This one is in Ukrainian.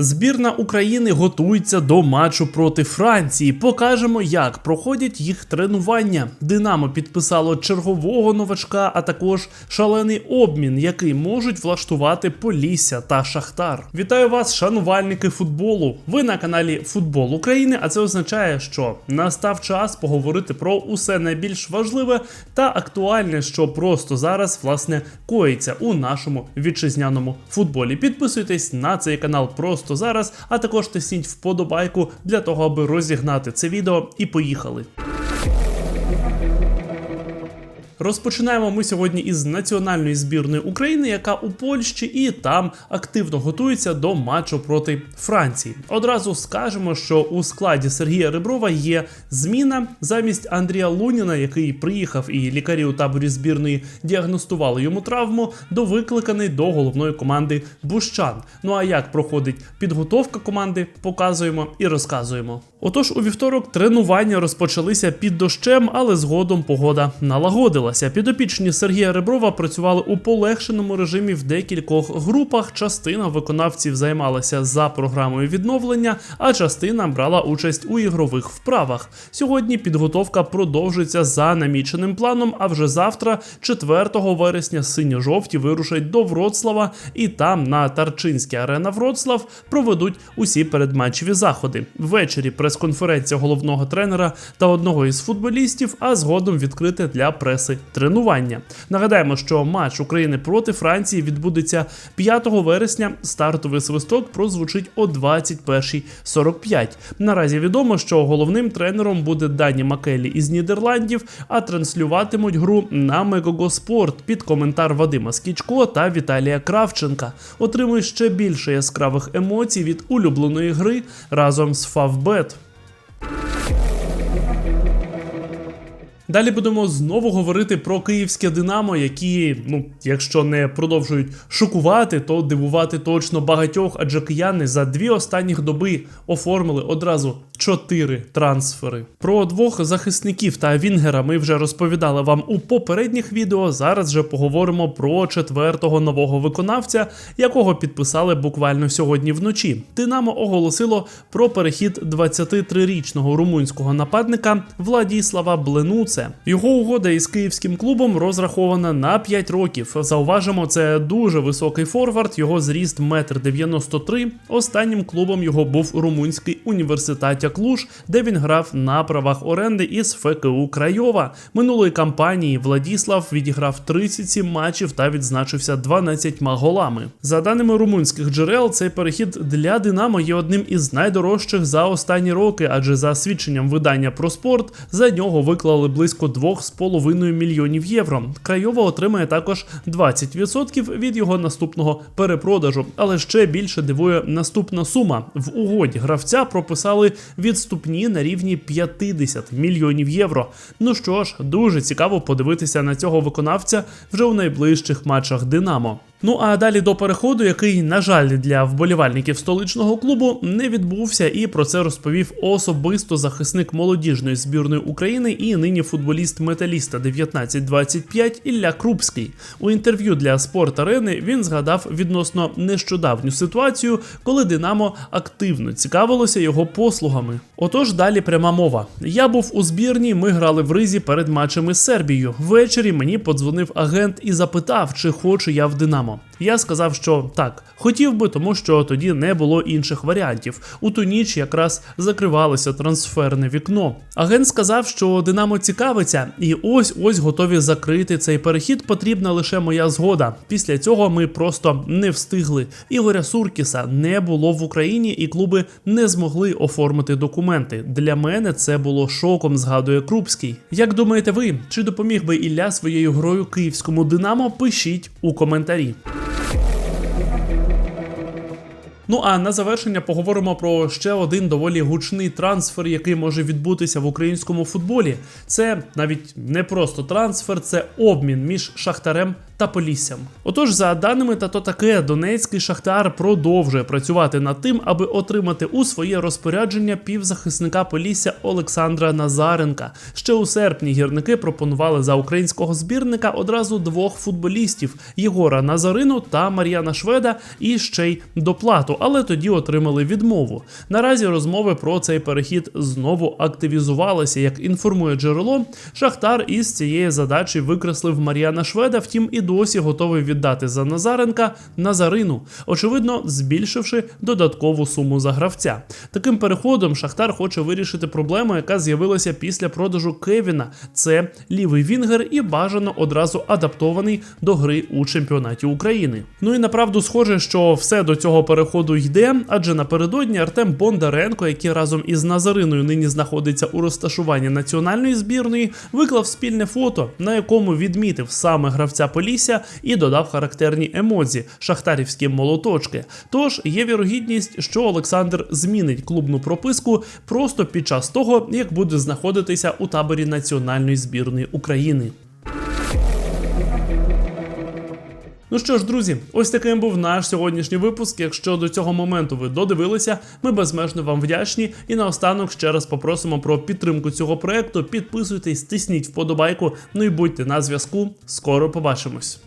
Збірна України готується до матчу проти Франції. Покажемо, як проходять їх тренування. Динамо підписало чергового новачка, а також шалений обмін, який можуть влаштувати Полісся та Шахтар. Вітаю вас, шанувальники футболу. Ви на каналі Футбол України. А це означає, що настав час поговорити про усе найбільш важливе та актуальне, що просто зараз власне коїться у нашому вітчизняному футболі. Підписуйтесь на цей канал просто зараз, а також тисніть вподобайку для того, аби розігнати це відео і поїхали. Розпочинаємо ми сьогодні із національної збірної України, яка у Польщі і там активно готується до матчу проти Франції. Одразу скажемо, що у складі Сергія Реброва є зміна замість Андрія Луніна, який приїхав і лікарі у таборі збірної діагностували йому травму, до викликаний до головної команди Бущан. Ну а як проходить підготовка команди, показуємо і розказуємо. Отож, у вівторок тренування розпочалися під дощем, але згодом погода налагодилася. Підопічні Сергія Реброва працювали у полегшеному режимі в декількох групах. Частина виконавців займалася за програмою відновлення, а частина брала участь у ігрових вправах. Сьогодні підготовка продовжується за наміченим планом. А вже завтра, 4 вересня, синьо-жовті вирушать до Вроцлава, і там на Тарчинській арена Вроцлав проведуть усі передматчеві заходи. Ввечері прес-конференція головного тренера та одного із футболістів, а згодом відкрите для преси тренування. Нагадаємо, що матч України проти Франції відбудеться 5 вересня. Стартовий свисток прозвучить о 21.45. Наразі відомо, що головним тренером буде Дані Макелі із Нідерландів, а транслюватимуть гру на Мегого Спорт під коментар Вадима Скічко та Віталія Кравченка. Отримуй ще більше яскравих емоцій від улюбленої гри разом з Фавбет. Далі будемо знову говорити про київське Динамо, які, ну, якщо не продовжують шокувати, то дивувати точно багатьох, адже кияни за дві останніх доби оформили одразу чотири трансфери. Про двох захисників та Вінгера ми вже розповідали вам у попередніх відео. Зараз же поговоримо про четвертого нового виконавця, якого підписали буквально сьогодні вночі. Динамо оголосило про перехід 23-річного румунського нападника Владіслава Бленуце. Його угода із київським клубом розрахована на 5 років. Зауважимо, це дуже високий форвард. Його зріст 1,93 м. Останнім клубом його був румунський університет Клуж, де він грав на правах оренди із ФКУ Крайова. Минулої кампанії Владіслав відіграв 37 матчів та відзначився 12 голами. За даними румунських джерел, цей перехід для Динамо є одним із найдорожчих за останні роки, адже за свідченням видання про спорт за нього виклали близько 2,5 мільйонів євро. Крайова отримає також 20% від його наступного перепродажу, але ще більше дивує наступна сума. В угоді гравця прописали відступні на рівні 50 мільйонів євро. Ну що ж, дуже цікаво подивитися на цього виконавця вже у найближчих матчах Динамо. Ну а далі до переходу, який, на жаль, для вболівальників столичного клубу не відбувся, і про це розповів особисто захисник молодіжної збірної України і нині футболіст металіста 1925 Ілля Крупський. У інтерв'ю для спорт арени він згадав відносно нещодавню ситуацію, коли Динамо активно цікавилося його послугами. Отож, далі пряма мова. Я був у збірні, ми грали в ризі перед матчами з Сербією. Ввечері мені подзвонив агент і запитав, чи хочу я в Динамо. Tamam. Я сказав, що так, хотів би, тому що тоді не було інших варіантів. У ту ніч якраз закривалося трансферне вікно. Агент сказав, що Динамо цікавиться, і ось ось готові закрити цей перехід. Потрібна лише моя згода. Після цього ми просто не встигли. Ігоря Суркіса не було в Україні, і клуби не змогли оформити документи. Для мене це було шоком. Згадує Крупський. Як думаєте ви, чи допоміг би Ілля своєю грою київському Динамо? Пишіть у коментарі. Ну а на завершення поговоримо про ще один доволі гучний трансфер, який може відбутися в українському футболі. Це навіть не просто трансфер, це обмін між Шахтарем та Поліссям. Отож, за даними та то таке, Донецький Шахтар продовжує працювати над тим, аби отримати у своє розпорядження півзахисника Полісся Олександра Назаренка. Ще у серпні гірники пропонували за українського збірника одразу двох футболістів: Єгора Назарину та Мар'яна Шведа, і ще й доплату. але тоді отримали відмову. Наразі розмови про цей перехід знову активізувалися. Як інформує джерело, Шахтар із цієї задачі викреслив Мар'яна Шведа, втім і досі готовий віддати за Назаренка Назарину, очевидно, збільшивши додаткову суму за гравця. Таким переходом Шахтар хоче вирішити проблему, яка з'явилася після продажу Кевіна. Це лівий вінгер і бажано одразу адаптований до гри у чемпіонаті України. Ну і направду схоже, що все до цього переходу йде, адже напередодні Артем Бондаренко, який разом із Назариною нині знаходиться у розташуванні національної збірної, виклав спільне фото, на якому відмітив саме гравця Полісся і додав характерні емодзі шахтарівські молоточки. Тож є вірогідність, що Олександр змінить клубну прописку просто під час того, як буде знаходитися у таборі національної збірної України. Ну що ж, друзі, ось таким був наш сьогоднішній випуск. Якщо до цього моменту ви додивилися, ми безмежно вам вдячні. І наостанок ще раз попросимо про підтримку цього проекту. Підписуйтесь, тисніть вподобайку. Ну і будьте на зв'язку. Скоро побачимось.